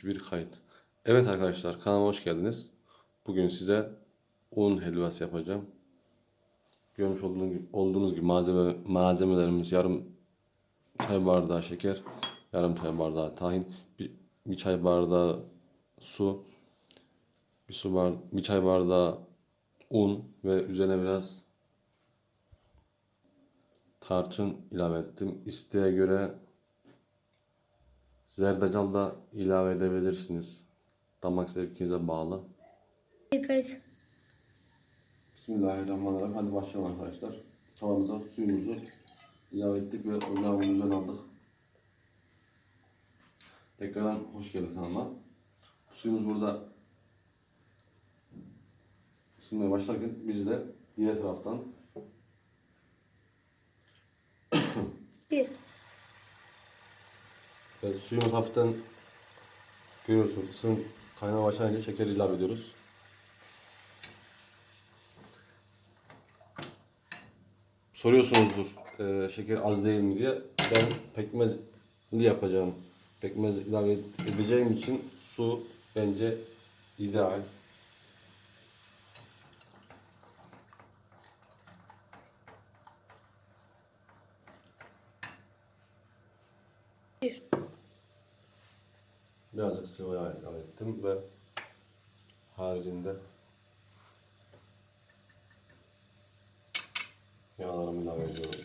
2 1 kayıt. Evet arkadaşlar kanalıma hoş geldiniz. Bugün size un helvası yapacağım. Görmüş olduğunuz gibi, olduğunuz gibi malzeme malzemelerimiz yarım çay bardağı şeker, yarım çay bardağı tahin, bir, bir çay bardağı su, bir su bar, bir çay bardağı un ve üzerine biraz tarçın ilave ettim. İsteğe göre zerdeçal da ilave edebilirsiniz. Damak zevkinize bağlı. Kayıt. Bismillahirrahmanirrahim. Hadi başlayalım arkadaşlar. Tavamıza suyumuzu ilave ettik ve ocağımızın üzerine aldık. Tekrardan hoş geldin kanalıma. Suyumuz burada ısınmaya başlarken biz de diğer taraftan Bir. Evet, suyumuz hafiften görüyorsunuz ısın kaynamaya başlayınca şeker ilave ediyoruz. Soruyorsunuzdur e, şeker az değil mi diye. Ben pekmezli yapacağım. Pekmez ilave edeceğim için su bence ideal. Bir. Birazcık sıvı yağ ilave ettim ve haricinde yağlarımı ilave ediyorum.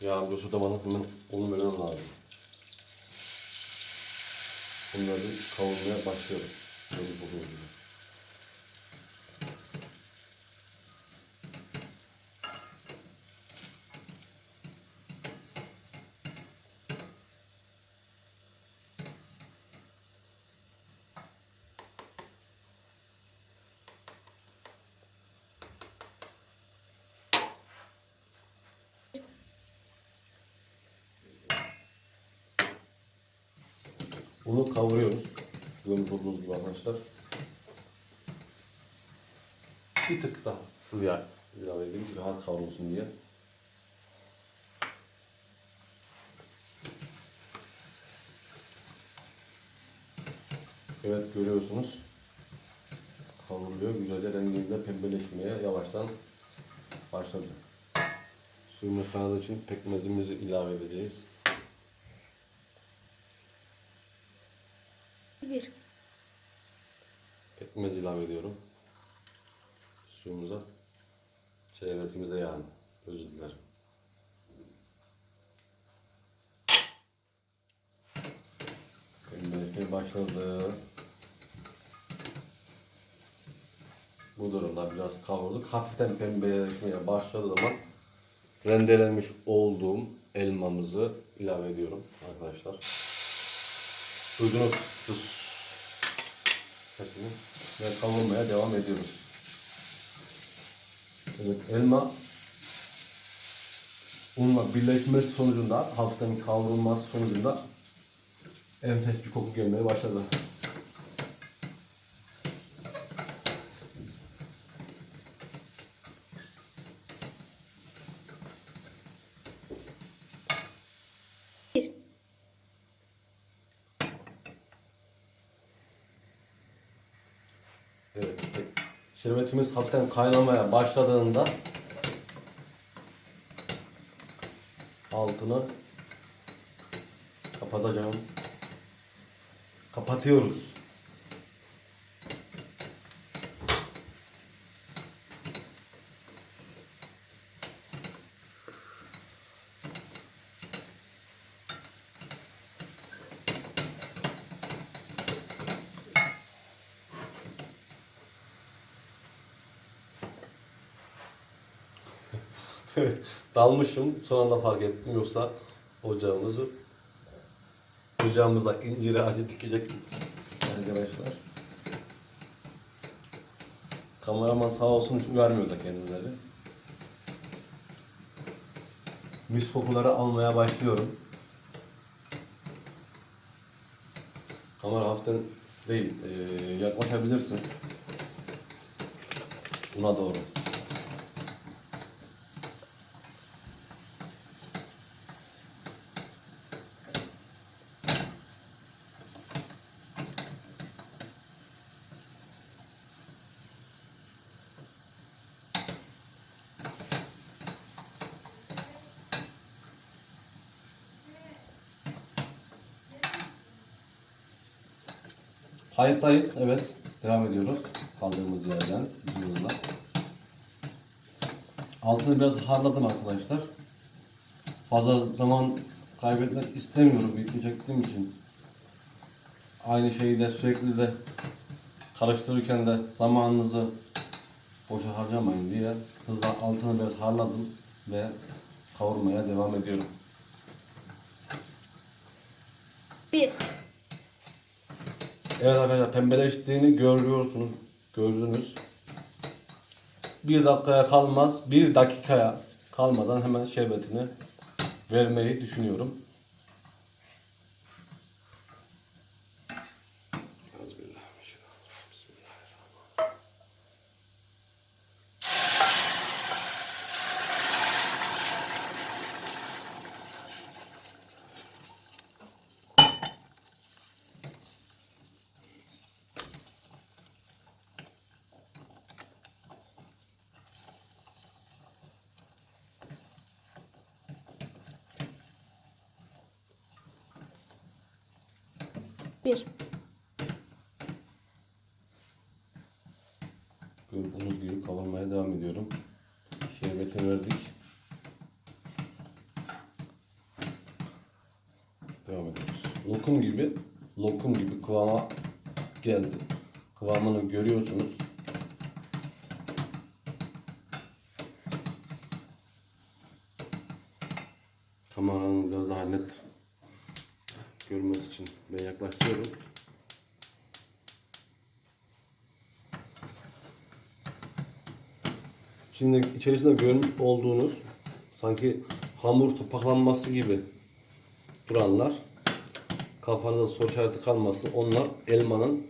Yağ bir sodamanın hemen onu vermem lazım. Bunları kavurmaya başlıyorum. Böyle bu Bunu kavuruyoruz. Görmüş olduğunuz gibi arkadaşlar. Bir tık daha sıvı yağ ilave edeyim. Rahat kavrulsun diye. Evet görüyorsunuz. Kavruluyor. Güzelce renginde pembeleşmeye yavaştan başladı. Suyumuz kaynadığı için pekmezimizi ilave edeceğiz. Bir. Pekmez ilave ediyorum. Suyumuza. Şerbetimize yani. Özür dilerim. Pembeleşmeye başladı. Bu durumda biraz kavurduk. Hafiften pembeleşmeye başladığı zaman rendelenmiş olduğum elmamızı ilave ediyorum arkadaşlar. Tuz sesini ve kavurmaya devam ediyoruz. Evet, elma unla birleşmesi sonucunda hafiften kavrulması sonucunda enfes bir koku gelmeye başladı. Evet. Şerbetimiz hafiften kaynamaya başladığında altını kapatacağım. Kapatıyoruz. Dalmışım. Son anda fark ettim. Yoksa ocağımızı ocağımızda inciri acı dikecek arkadaşlar. Kameraman sağ olsun uyarmıyor da kendileri. Mis kokuları almaya başlıyorum. Kamera hafiften değil, eee yaklaşabilirsin. una doğru. Kayıttayız. Evet. Devam ediyoruz. Kaldığımız yerden. Videoda. Altını biraz harladım arkadaşlar. Fazla zaman kaybetmek istemiyorum video çektiğim için. Aynı şeyi de sürekli de karıştırırken de zamanınızı boşa harcamayın diye hızla altını biraz harladım ve kavurmaya devam ediyorum. 1, Evet arkadaşlar pembeleştiğini görüyorsunuz. Gördünüz. Bir dakikaya kalmaz. Bir dakikaya kalmadan hemen şerbetini vermeyi düşünüyorum. Bir, Gördüğünüz gibi kavurmaya devam ediyorum. Şerbetini verdik. Devam ediyoruz. Lokum gibi, lokum gibi kıvama geldi. Kıvamını görüyorsunuz. Kameranın biraz daha net görmesi için ben yaklaştırıyorum. Şimdi içerisinde görmüş olduğunuz sanki hamur topaklanması gibi duranlar kafanızda soru işareti kalmasın. Onlar elmanın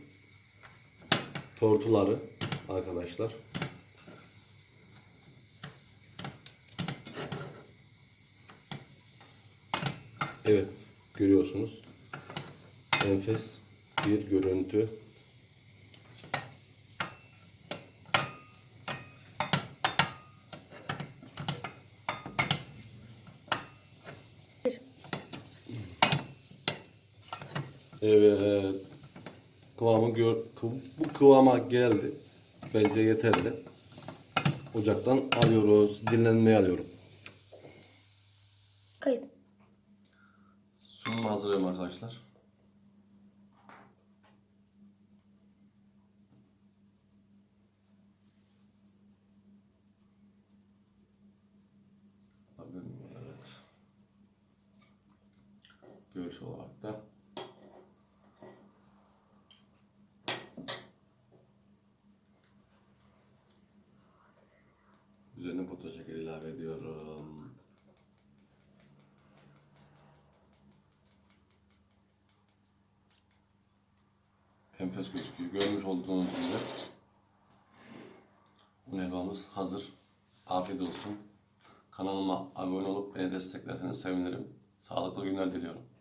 tortuları arkadaşlar. Evet görüyorsunuz. Enfes bir görüntü. bir, Evet. Kıvamı gör, bu kıvama geldi. Bence yeterli. Ocaktan alıyoruz. Dinlenmeye alıyorum. kayıt. Sunumu hazırlıyorum arkadaşlar. Evet. Görüş olarak da Üzerine pudra şekeri ilave ediyorum. Enfes gözüküyor. Görmüş olduğunuz gibi un helvamız hazır. Afiyet olsun. Kanalıma abone olup beni desteklerseniz sevinirim. Sağlıklı günler diliyorum.